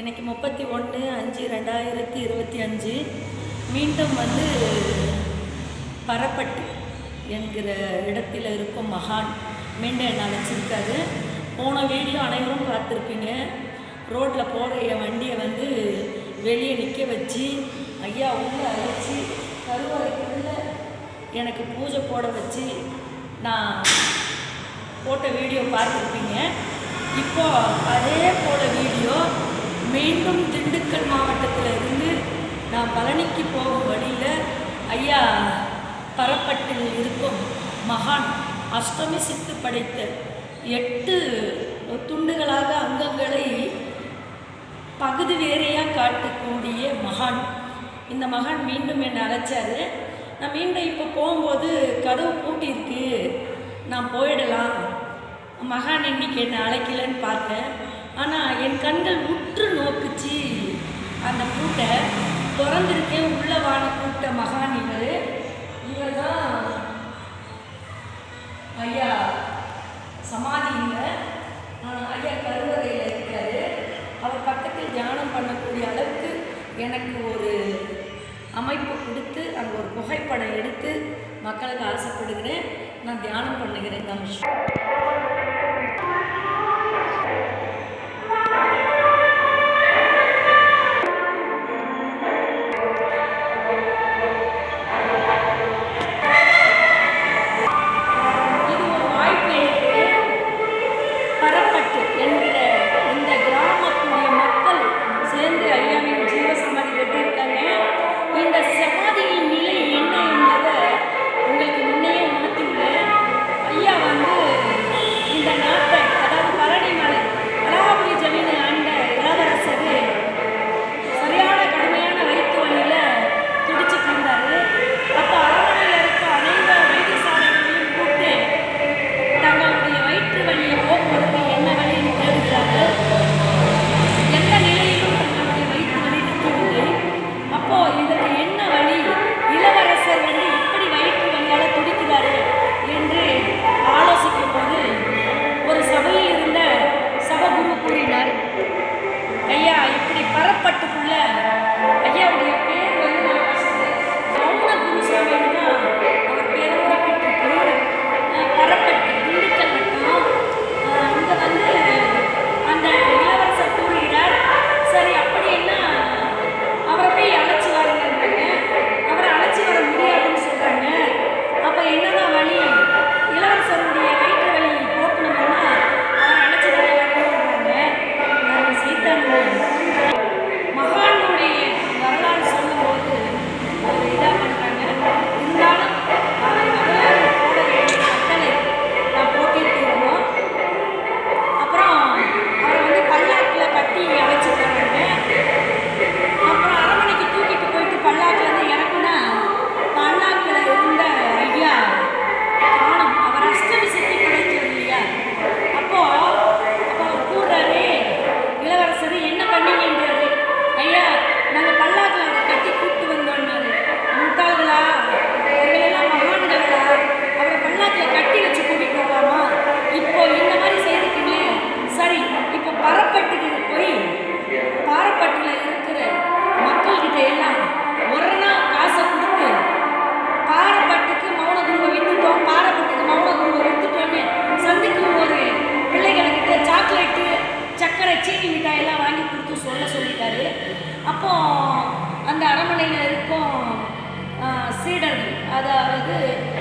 இன்றைக்கி முப்பத்தி ஒன்று அஞ்சு ரெண்டாயிரத்தி இருபத்தி அஞ்சு. மீண்டும் வந்து பரப்பட்டு என்கிற இடத்தில் இருக்கும் மகான் மீண்டும் என்ன அழைச்சிருக்காரு. போன வீடியோ அனைவரும் பார்த்துருப்பீங்க. ரோட்டில் போகிற என் வண்டியை வந்து வெளியே நிற்க வச்சு ஐயா உள்ளே அழைச்சி கருவறைக்குள்ளே எனக்கு பூஜை போட வச்சு நான் போட்ட வீடியோ பார்த்துருப்பீங்க. இப்போது அதே போல வீடியோ மீண்டும் திண்டுக்கல் மாவட்டத்தில் இருந்து நான் பழனிக்கு போகும் வழியில் ஐயா பரப்பட்டில் இருக்கும் மகான் அஷ்டமி சித்து படைத்த எட்டு துண்டுகளாக அங்கங்களை பகுதி வேறையாக காட்டக்கூடிய மகான். இந்த மகான் மீண்டும் என்னை அழைச்சாரு. நான் மீண்டும் இப்போ போகும்போது கதவு பூட்டியிருக்கு. நான் போயிடலாம். மகான் இன்னைக்கு என்னை அழைக்கலன்னு பார்த்தேன். ஆனால் என் கண்கள் உற்று நோக்குச்சு. அந்த கூட்டை திறந்திருக்கே உள்ளவான கூட்ட மகான் இவர். இவர் தான் ஐயா சமாதியில் ஐயா கருவறையில் இருக்கார். அவர் பக்கத்தில் தியானம் பண்ணக்கூடிய அளவுக்கு எனக்கு ஒரு அமைப்பு கொடுத்து அங்கே ஒரு புகைப்படம் எடுத்து மக்களுக்கு ஆசைப்படுகிறேன். நான் தியானம் பண்ணுகிறேன் தனுஷ்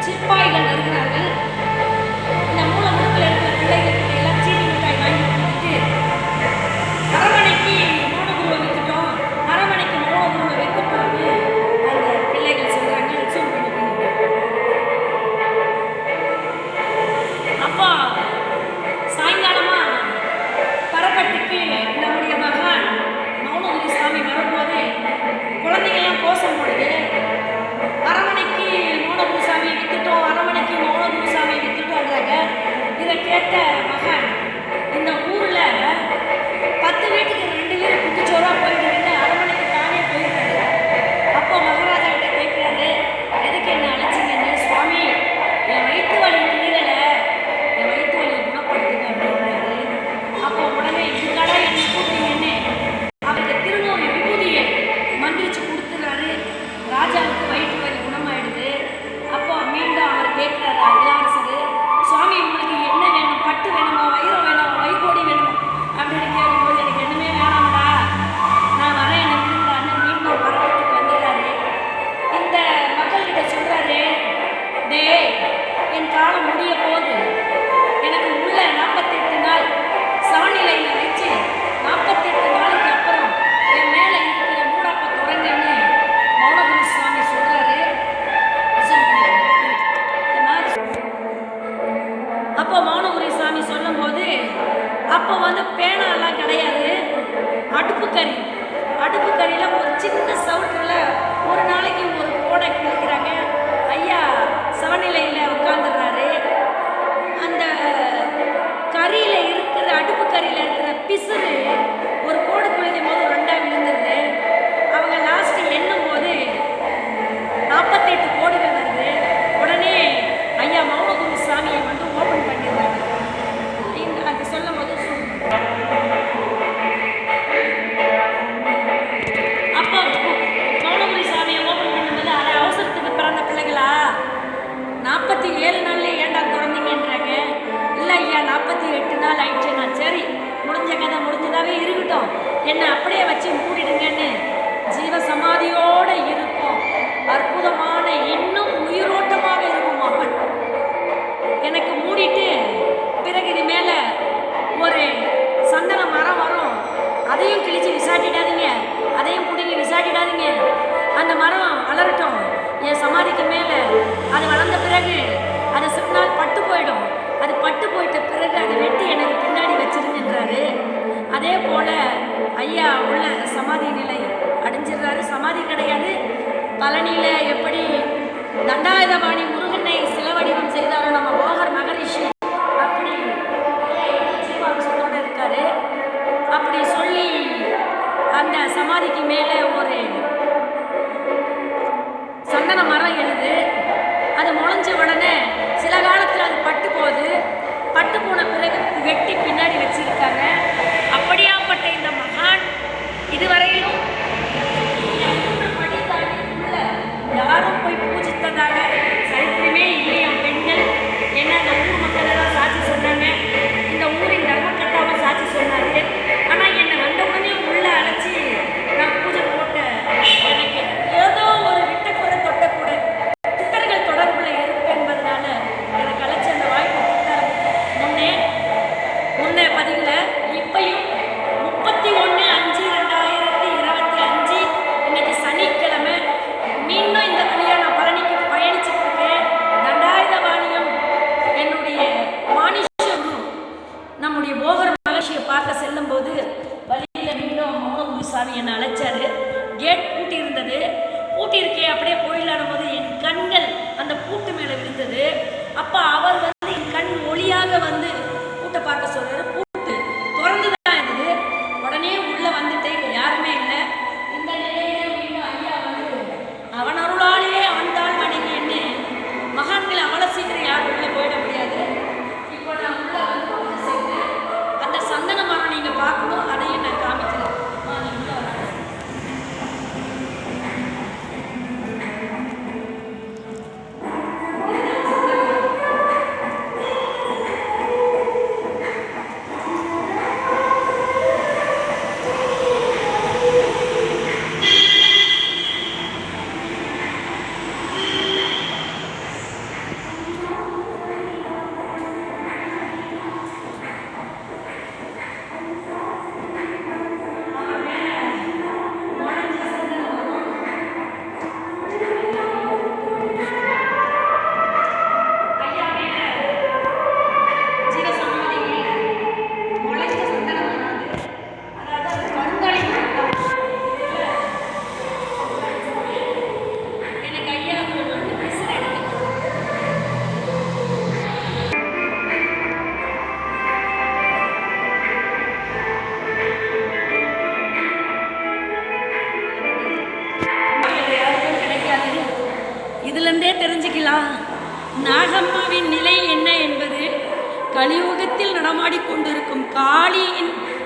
其实报一个能干。பழனியில் எப்படி தண்டாயுதபாணி முருகனை சில வடிவம் செய்தாரோ நம்ம போகர் மகரிஷி. அப்படி ஜீவாம்சத்தோடு இருக்காரு அப்படி சொல்லி அந்த சமாதிக்கு மேலே ஒரு சந்தன மரம் எழுது. அது முளைஞ்ச உடனே சில காலத்தில் அது பட்டு போகுது. பட்டு போன பிறகு வெட்டி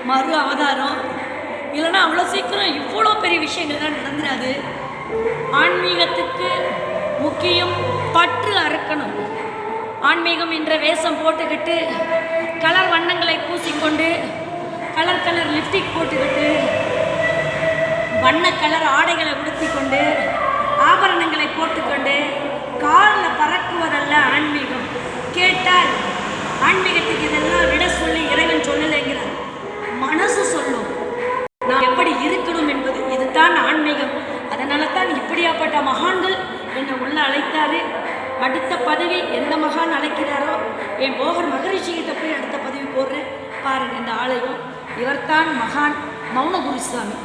மறு அவதாரம். இல்லைன்னா அவ்வளோ சீக்கிரம் இவ்வளோ பெரிய விஷயங்கள்லாம் நடந்துடாது. ஆன்மீகத்துக்கு முக்கியம் பற்று அறுக்கணும். ஆன்மீகம் என்ற வேஷம் போட்டுக்கிட்டு கலர் வண்ணங்களை பூசிக்கொண்டு கலர் கலர் லிப்டிக் போட்டுக்கிட்டு வண்ண கலர் ஆடைகளை உடுத்திக்கொண்டு ஆபரணங்களை போட்டுக்கொண்டு காலில் பறக்குவதல்ல ஆன்மீகம். கேட்டால் ஆன்மீகத்துக்கு இதெல்லாம் தான் இப்படியாப்பட்ட மகான்கள் என்னை உள்ள அழைத்தார். அடுத்த பதவி எந்த மகான் அழைக்கிறாரோ என் போகர் மகரிஷிகிட்ட போய் அடுத்த பதவி போடுறேன். பாருங்கள் இந்த ஆலயம் இவர்தான் மகான் மௌனகுருசாமி